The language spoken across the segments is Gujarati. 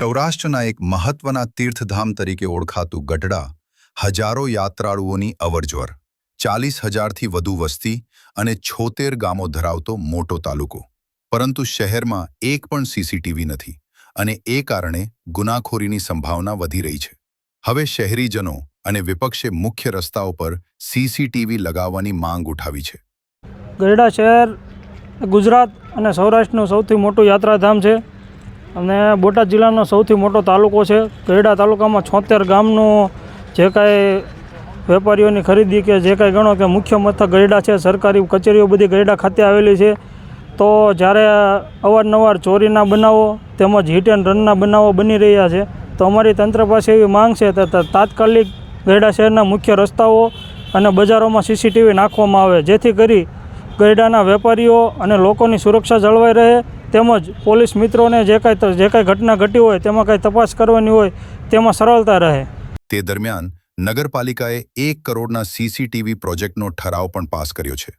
સૌરાષ્ટ્રના એક મહત્વના તીર્થધામ તરીકે ઓળખાતું ગઢડા હજારો યાત્રાળુઓની અવરજવર, ચાલીસ હજારથી વધુ વસ્તી અને છોતેર ગામો ધરાવતો મોટો તાલુકો. પરંતુ શહેરમાં એક પણ સીસીટીવી નથી અને એ કારણે ગુનાખોરીની સંભાવના વધી રહી છે. હવે શહેરીજનો અને વિપક્ષે મુખ્ય રસ્તાઓ પર સીસીટીવી લગાવવાની માંગ ઉઠાવી છે. ગરડા શહેર ગુજરાત અને સૌરાષ્ટ્રનું સૌથી મોટું યાત્રાધામ છે. અને બોટાદ જિલ્લાનો સૌથી મોટો તાલુકો છે. ગરડા તાલુકામાં છોતેર ગામનું જે કાંઈ વેપારીઓની ખરીદી કે જે કાંઈ ગણો કે મુખ્ય મથક ગરડા છે, સરકારી કચેરીઓ બધી ગરડા ખાતે આવેલી છે. તો જ્યારે અવારનવાર ચોરીના બનાવો તેમજ હિટ એન્ડ રનના બનાવો બની રહ્યા છે, તો અમારી તંત્ર પાસે એવી માંગ છે કે તાત્કાલિક ગરડા શહેરના મુખ્ય રસ્તાઓ અને બજારોમાં સીસીટીવી નાખવામાં આવે, જેથી કરી ગરડાના વેપારીઓ અને લોકોની સુરક્ષા જળવાઈ રહે, તેમજ પોલીસ મિત્રોને જે કાંઈ જે કાંઈ ઘટના ઘટી હોય, તેમાં કાંઈ તપાસ કરવાની હોય, તેમાં સરળતા રહે. તે દરમિયાન નગરપાલિકાએ એક કરોડના સીસીટીવી પ્રોજેક્ટનો ઠરાવ પણ પાસ કર્યો છે.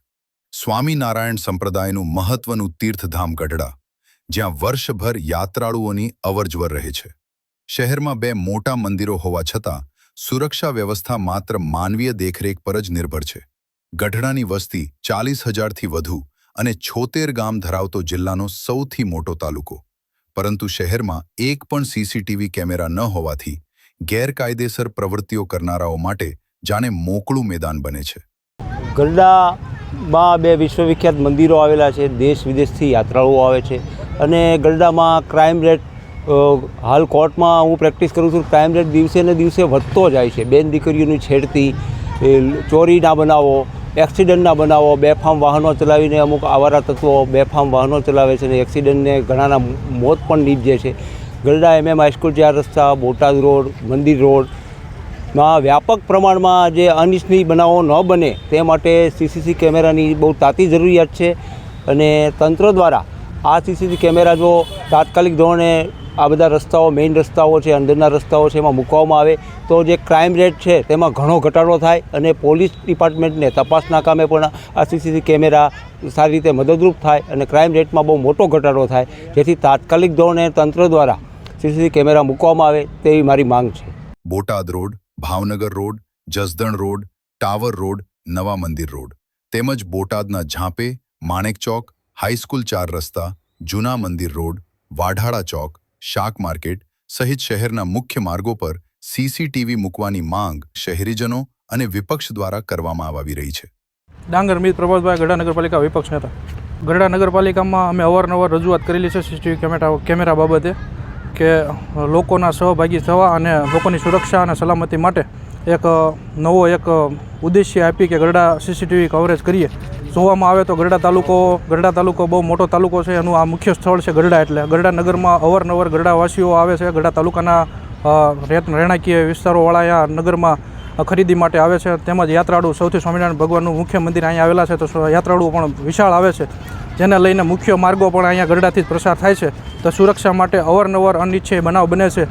સ્વામિનારાયણ સંપ્રદાયનું મહત્વનું તીર્થધામ ગઢડા, જ્યાં વર્ષભર યાત્રાળુઓની અવરજવર રહે છે. શહેરમાં બે મોટા મંદિરો હોવા છતાં સુરક્ષા વ્યવસ્થા માત્ર માનવીય દેખરેખ પર જ નિર્ભર છે. ગઢડાની વસ્તી ચાલીસ હજારથી વધુ અને છોતેર ગામ ધરાવતો જિલ્લાનો સૌથી મોટો તાલુકો. પરંતુ શહેરમાં એક પણ સીસીટીવી કેમેરા ન હોવાથી ગેરકાયદેસર પ્રવૃત્તિઓ કરનારાઓ માટે જાણે મોકળું મેદાન બને છે. ગરડામાં બે વિશ્વવિખ્યાત મંદિરો આવેલા છે, દેશ વિદેશથી યાત્રાળુઓ આવે છે અને ગરડામાં ક્રાઇમ રેટ હાલ કોર્ટમાં હું પ્રેક્ટિસ કરું છું ક્રાઇમ રેટ દિવસે ને દિવસે વધતો જાય છે. બેન દીકરીઓની છેડતી, એ ચોરીના બનાવો એક્સિડન્ટના બનાવો બેફામ વાહનો ચલાવીને અમુક આવારા તત્વો બેફામ વાહનો ચલાવે છે અને એક્સિડન્ટને ઘણાના મોત પણ નીપજે છે. ગરડા એમએમ હાઈસ્કૂલ ચાર રસ્તા, બોટાદ રોડ, મંદિર રોડ, માં વ્યાપક પ્રમાણમાં જે અનિચ્છનીય બનાવો ન બને તે માટે સીસીસી કેમેરાની બહુ તાતી જરૂરિયાત છે અને તંત્ર દ્વારા આ સીસીસી કેમેરા જો તાત્કાલિક ધોરણે આ બધા રસ્તાઓ મેઇન રસ્તાઓ છે, અંદરના રસ્તાઓ છે, એમાં મૂકવામાં આવે. તો જે ક્રાઇમ રેટ છે, તેમાં ઘણો ઘટાડો થાય અને પોલીસ ડિપાર્ટમેન્ટને તપાસના કામે પણ આ સીસીસી કેમેરા સારી રીતે મદદરૂપ થાય અને ક્રાઇમ રેટમાં બહુ મોટો ઘટાડો થાય. જેથી તાત્કાલિક ધોરણે તંત્ર દ્વારા સીસીટીવી કેમેરા મૂકવામાં આવે તેવી મારી માંગ છે. Botad road, Bhavnagar road, Jasdan road, tower road, નવા મંદિર રોડ. તેમજ બોટાદના ઝાંપે, માણેક ચોક હાઈસ્કૂલ ચાર રસ્તા, જૂના મંદિર રોડ, વાઢાળા ચોક શાક માર્કેટ સહિત શહેરના મુખ્ય માર્ગો પર સીસીટીવી મૂકવાની માંગ શહેરીજનો અને વિપક્ષ દ્વારા કરવામાં આવી રહી છે. ડાંગર મિત પ્રભાતભાઈ ગઢડા નગરપાલિકા વિપક્ષ નેતા. ગઢડા નગરપાલિકામાં અમે અવારનવાર રજૂઆત કરેલી છે સીસીટીવી કેમેરા કેમેરા બાબતે કે લોકોના સહભાગી થવા અને લોકોની સુરક્ષા અને સલામતી માટે એક નવો એક ઉદ્દેશ્ય આપી કે ગરડા સીસીટીવી કવરેજ કરીએ. જોવામાં આવે તો ગરડા તાલુકો ગરડા તાલુકો બહુ મોટો તાલુકો છે. એનું આ મુખ્ય સ્થળ છે ગરડા એટલે ગરડા નગરમાં અવારનવાર ગરડાવાસીઓ આવે છે. ગરડા તાલુકાના રહેણાંકીય વિસ્તારોવાળા અહીંયા નગરમાં ખરીદી માટે આવે છે. તેમજ યાત્રાળુ સૌથી સ્વામિનારાયણ ભગવાનનું મુખ્ય મંદિર અહીંયા આવેલા છે. તો યાત્રાળુ પણ વિશાળ આવે છે. જેને લઈને મુખ્ય માર્ગો પણ અહીંયા ગરડાથી જ પ્રસાર થાય છે. તો સુરક્ષા માટે અવારનવાર અનિચ્છે બનાવ બને છે.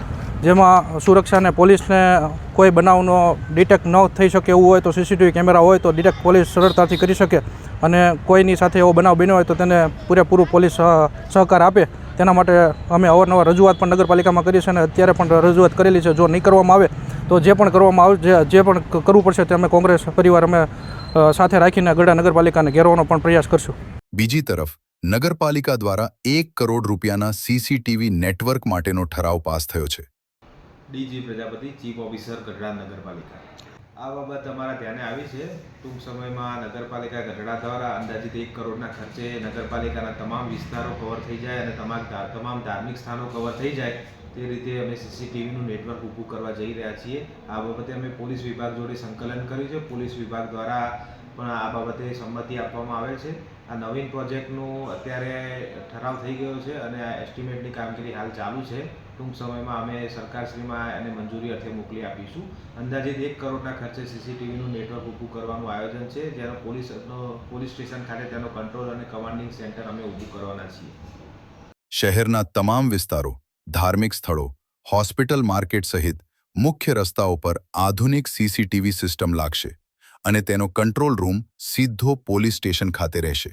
જેમાં સુરક્ષાને પોલીસને કોઈ બનાવનો ડિટેક્ટ ન થઈ શકે એવું હોય તો સીસીટીવી કેમેરા હોય તો ડિટેક્ટ પોલીસ સરળતાથી કરી શકે અને કોઈની સાથે એવો બનાવ બન્યો હોય તો તેને પૂરેપૂરું પોલીસ સહકાર આપે. તેના માટે અમે અવારનવાર રજૂઆત પણ નગરપાલિકામાં કરી છે અને અત્યારે પણ રજૂઆત કરેલી છે. જો નહીં કરવામાં આવે તો જે પણ કરવામાં આવે, જે પણ કરવું પડશે તે અમે કોંગ્રેસ પરિવાર અમે સાથે રાખીને ગઢડા નગરપાલિકાને ઘેરવાનો પણ પ્રયાસ કરશું. બીજી તરફ, નગરપાલિકા દ્વારા એક કરોડ રૂપિયાના સીસીટીવી નેટવર્ક માટેનો ઠરાવ પાસ થયો છે. DG Prajapati, chief officer Gadhada નગરપાલિકા. આ બાબત અમારા ધ્યાને આવી છે? ટૂંક સમયમાં નગરપાલિકા ગઢડા દ્વારા અંદાજિત એક કરોડના ખર્ચે નગરપાલિકાના તમામ વિસ્તારો કવર થઈ જાય અને તમામ તમામ ધાર્મિક સ્થાનો કવર થઈ જાય, તે રીતે અમે સીસીટીવીનું નેટવર્ક ઊભું કરવા જઈ રહ્યા છીએ. આ બાબતે અમે પોલીસ વિભાગ જોડે સંકલન કર્યું છે. પોલીસ વિભાગ દ્વારા પણ આ બાબતે સંમતિ આપવામાં આવે છે. આ નવીન પ્રોજેક્ટનું અત્યારે ઠરાવ થઈ ગયો છે અને આ એસ્ટિમેટની કામગીરી હાલ ચાલુ છે. ટૂંક સમયમાં અમે સરકારશ્રીમાં એને મંજૂરી અર્થે મોકલી આપીશું. અંદાજિત એક કરોડના ખર્ચે સીસીટીવીનું નેટવર્ક ઊભું કરવાનું આયોજન છે. જેનો પોલીસનો પોલીસ સ્ટેશન ખાતે તેનો કંટ્રોલ અને કમાન્ડિંગ સેન્ટર અમે ઊભું કરવાના છીએ. શહેરના તમામ વિસ્તારો, ધાર્મિક સ્થળો, હોસ્પિટલ માર્કેટ સહિત મુખ્ય રસ્તાઓ પર આધુનિક સીસીટીવી સિસ્ટમ લાગશે અને તેનો કંટ્રોલ રૂમ સીધો પોલીસ સ્ટેશન ખાતે રહેશે.